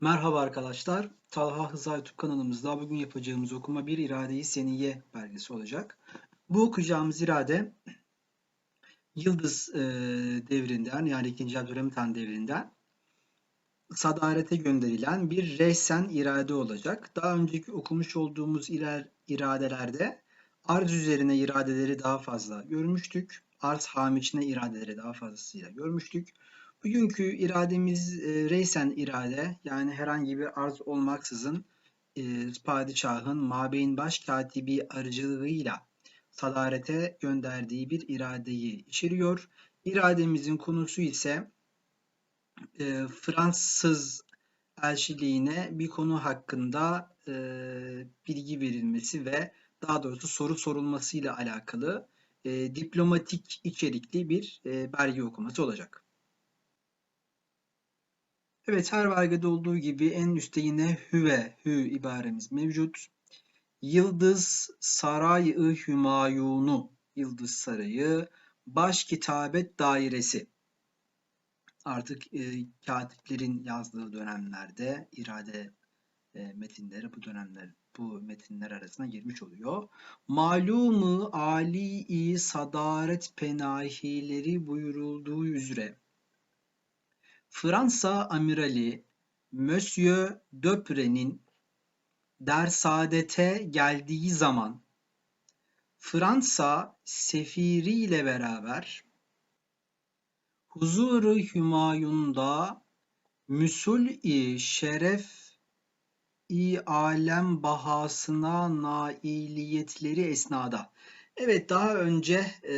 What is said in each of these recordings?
Merhaba arkadaşlar. Talha Hıza YouTube kanalımızda bugün yapacağımız okuma bir iradeyi seniye belgesi olacak. Bu okuyacağımız irade Yıldız e, devrinden yani 2. Abdülhamit devrinden sadarete gönderilen bir reysen irade olacak. Daha önceki okumuş olduğumuz iler, iradelerde arz üzerine iradeleri daha fazla görmüştük. Arz hamiçine iradeleri daha fazlasıyla görmüştük. Bugünkü irademiz e, reysen irade yani herhangi bir arz olmaksızın e, padişahın mabeyin baş katibi aracılığıyla sadarete gönderdiği bir iradeyi içeriyor. İrademizin konusu ise e, Fransız elçiliğine bir konu hakkında e, bilgi verilmesi ve daha doğrusu soru sorulmasıyla alakalı e, diplomatik içerikli bir e, belge okuması olacak. Evet her belgede olduğu gibi en üstte yine hüve, hü ibaremiz mevcut. Yıldız Saray-ı Hümayunu, Yıldız Sarayı, Baş Kitabet Dairesi. Artık e, katiplerin yazdığı dönemlerde irade e, metinleri bu dönemler bu metinler arasına girmiş oluyor. Malumu Ali sadaret penahileri buyurulduğu üzere Fransa amirali Monsieur Döpren'in Dersaadet'e geldiği zaman Fransa sefiriyle beraber huzuru Hümayun'da müsul-i şeref-i alem bahasına nailiyetleri esnada. Evet daha önce e,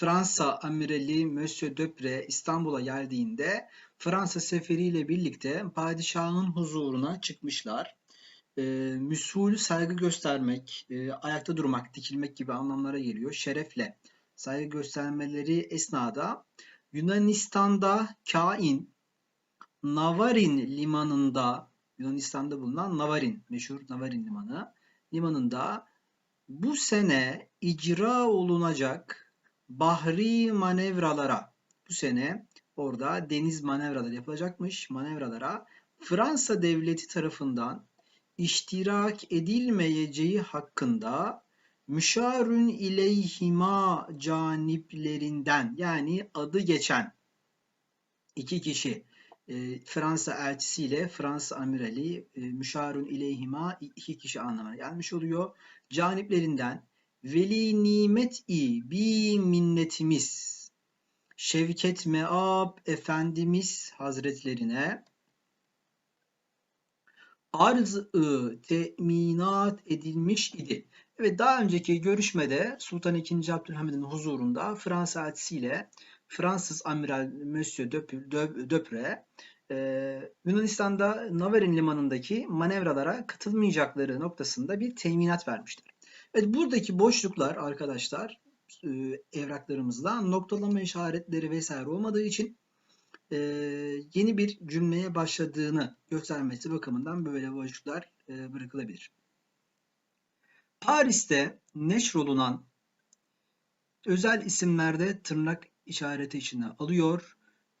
Fransa amirali Monsieur Döpre İstanbul'a geldiğinde Fransa seferiyle birlikte padişahın huzuruna çıkmışlar. E, müsul saygı göstermek, e, ayakta durmak, dikilmek gibi anlamlara geliyor. Şerefle saygı göstermeleri esnada Yunanistan'da kain Navarin limanında Yunanistan'da bulunan Navarin, meşhur Navarin limanı limanında bu sene icra olunacak bahri manevralara bu sene orada deniz manevraları yapılacakmış. Manevralara Fransa devleti tarafından iştirak edilmeyeceği hakkında müşarün ileyhima caniplerinden yani adı geçen iki kişi e, Fransa elçisiyle Fransa amirali e, müşarün ileyhima iki kişi anlamına gelmiş oluyor. Caniplerinden Veli nimet-i bi minnetimiz Şevket Meab Efendimiz Hazretlerine arz-ı teminat edilmiş idi. Evet daha önceki görüşmede Sultan II. Abdülhamid'in huzurunda Fransa elçisiyle Fransız amiral Monsieur Döpre e, Yunanistan'da Navarin limanındaki manevralara katılmayacakları noktasında bir teminat vermişler. Evet buradaki boşluklar arkadaşlar e, evraklarımızda noktalama işaretleri vesaire olmadığı için e, yeni bir cümleye başladığını göstermesi bakımından böyle boşluklar e, bırakılabilir. Paris'te neşrolunan özel isimlerde tırnak işareti içine alıyor.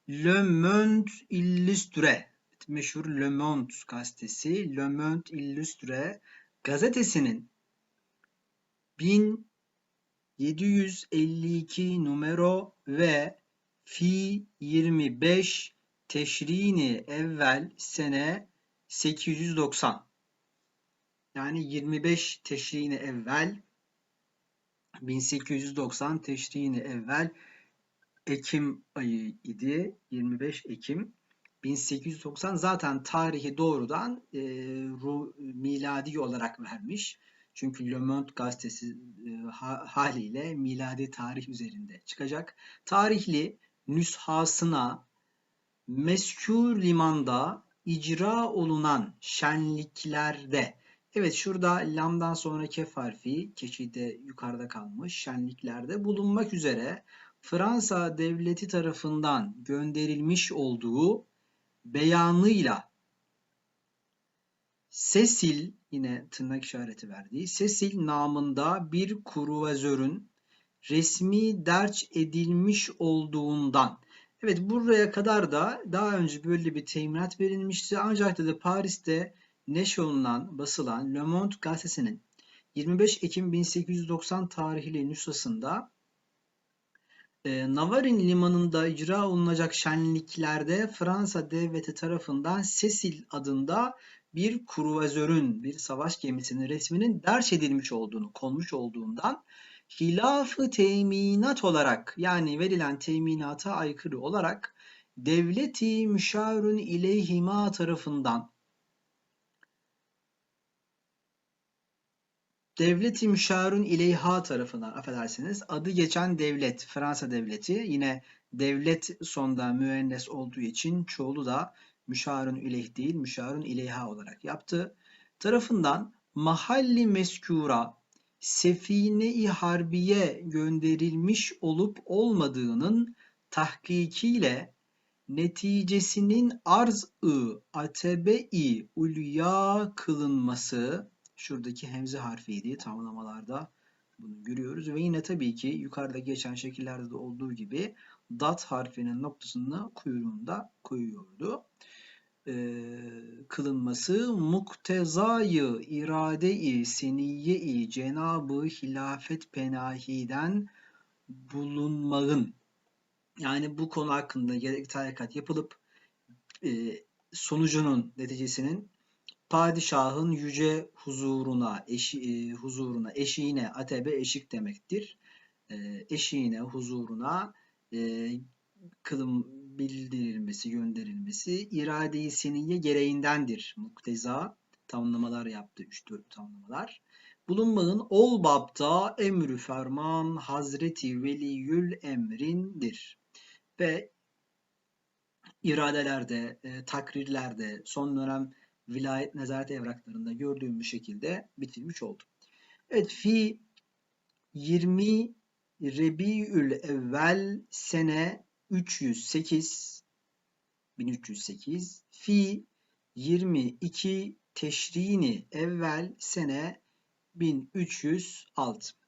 Le Monde Illustre meşhur Le Monde gazetesi Le Monde Illustre gazetesinin 1752 numero ve fi 25 teşrini evvel sene 890 yani 25 teşrini evvel 1890 teşrini evvel Ekim ayı idi. 25 Ekim 1890 zaten tarihi doğrudan e, ru, miladi olarak vermiş. Çünkü Le Monde gazetesi e, haliyle miladi tarih üzerinde çıkacak. Tarihli nüshasına meskûr limanda icra olunan şenliklerde Evet şurada lamdan sonra kef harfi keçide yukarıda kalmış şenliklerde bulunmak üzere Fransa devleti tarafından gönderilmiş olduğu beyanıyla Sesil yine tırnak işareti verdiği Sesil namında bir kruvazörün resmi derç edilmiş olduğundan Evet buraya kadar da daha önce böyle bir teminat verilmişti. Ancak da Paris'te neşr olunan, basılan Le Monde gazetesinin 25 Ekim 1890 tarihli nüshasında e, Navarin limanında icra olunacak şenliklerde Fransa devleti tarafından Cecil adında bir kruvazörün, bir savaş gemisinin resminin derç edilmiş olduğunu, konmuş olduğundan hilafı teminat olarak yani verilen teminata aykırı olarak devleti müşavirün ileyhima tarafından devleti müşavirün ileyha tarafından affedersiniz adı geçen devlet Fransa devleti yine devlet sonda müennes olduğu için çoğulu da müşavirün ileyh değil müşavirün ileyha olarak yaptı. Tarafından mahalli meskura sefine-i harbiye gönderilmiş olup olmadığının tahkikiyle neticesinin arz-ı atebe-i ulya kılınması şuradaki hemze harfiydi tamlamalarda bunu görüyoruz ve yine tabii ki yukarıda geçen şekillerde de olduğu gibi dat harfinin noktasını kuyruğunda koyuyordu. Ee, kılınması muktezayı irade-i seniye-i Cenab-ı Hilafet Penahi'den bulunmağın yani bu konu hakkında gerekli tarikat yapılıp e, sonucunun neticesinin padişahın yüce huzuruna eşi, e, huzuruna eşiğine atebe eşik demektir. E, eşiğine huzuruna e, kılım bildirilmesi, gönderilmesi irade-i seniye gereğindendir. Mukteza tamlamalar yaptı. 3-4 tamlamalar. Bulunmağın ol babda emrü ferman Hazreti Veliyül Emrindir. Ve iradelerde, e, takrirlerde, son dönem vilayet nezaret evraklarında gördüğüm bir şekilde bitirmiş oldu. Evet, fi 20 Rebiül evvel sene 308 1308 fi 22 teşrini evvel sene 1306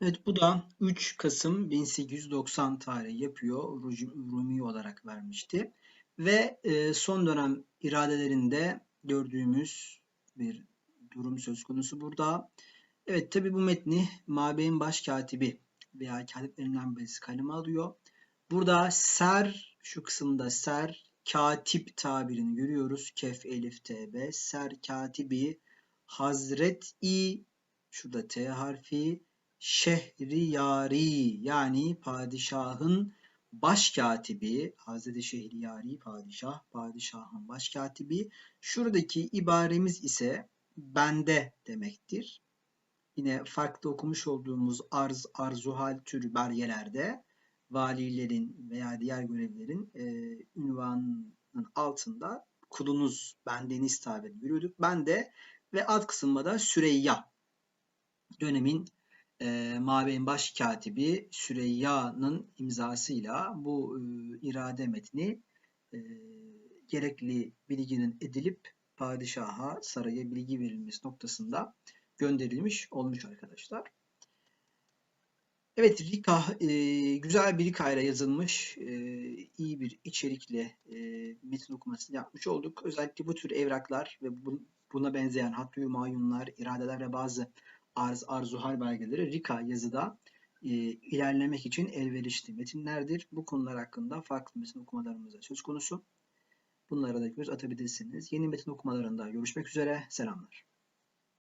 Evet bu da 3 Kasım 1890 tarihi yapıyor. Rumi olarak vermişti. Ve e, son dönem iradelerinde gördüğümüz bir durum söz konusu burada. Evet tabi bu metni Mabeyin Başkatibi veya katiplerinden birisi kaleme alıyor. Burada ser şu kısımda ser katip tabirini görüyoruz. Kef elif tb ser katibi hazret i şurada t harfi şehriyari yani padişahın başkatibi Hazreti Şehriyari padişah padişahın başkatibi şuradaki ibaremiz ise bende demektir. Yine farklı okumuş olduğumuz arz, arzuhal türü belgelerde valilerin veya diğer görevlerin e, ünvanının altında kulunuz, bendeniz tabirini görüyorduk. Ben de ve alt kısımda da Süreyya dönemin e, Mabeyin baş katibi Süreyya'nın imzasıyla bu e, irade metni e, gerekli bilginin edilip padişaha saraya bilgi verilmesi noktasında gönderilmiş olmuş arkadaşlar. Evet Rika e, güzel bir Rika ile yazılmış e, iyi bir içerikle e, metin okumasını yapmış olduk. Özellikle bu tür evraklar ve bu, buna benzeyen hattı mayunlar, iradeler ve bazı arz arzuhal belgeleri Rika yazıda ilerlemek için elverişli metinlerdir. Bu konular hakkında farklı metin okumalarımızda söz konusu. Bunlara da göz atabilirsiniz. Yeni metin okumalarında görüşmek üzere. Selamlar.